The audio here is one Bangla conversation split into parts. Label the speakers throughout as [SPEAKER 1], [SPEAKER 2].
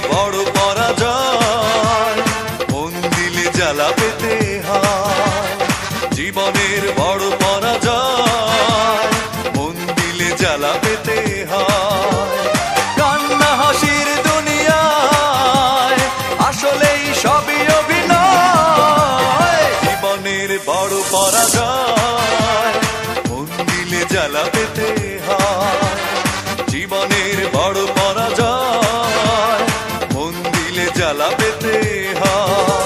[SPEAKER 1] বড় পরাজয়। মন দিলে জ্বালা পেতে হয়। জীবনের বড় পরাজয়। মন দিলে জ্বালা পেতে হয়। কান্না হাসির দুনিয়ায় আসলেই সবই অভিনয়। জীবনের বড় পরাজয়। মন দিলে জ্বালা পেতে হয়।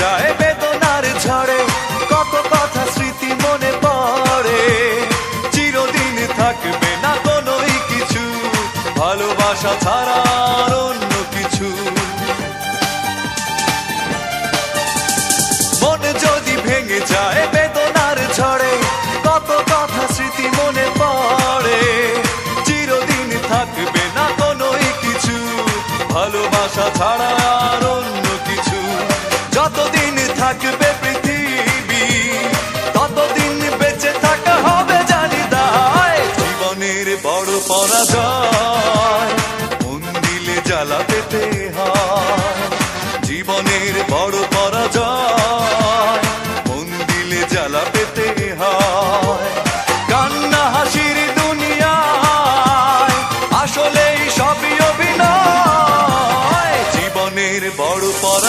[SPEAKER 1] যায় বেদনার ঝড়ে কত কথা স্মৃতি মনে পড়ে। চিরদিন থাকবে না কোনোই কিছু, ভালোবাসা ছাড়া অন্য কিছু।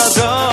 [SPEAKER 1] I'll.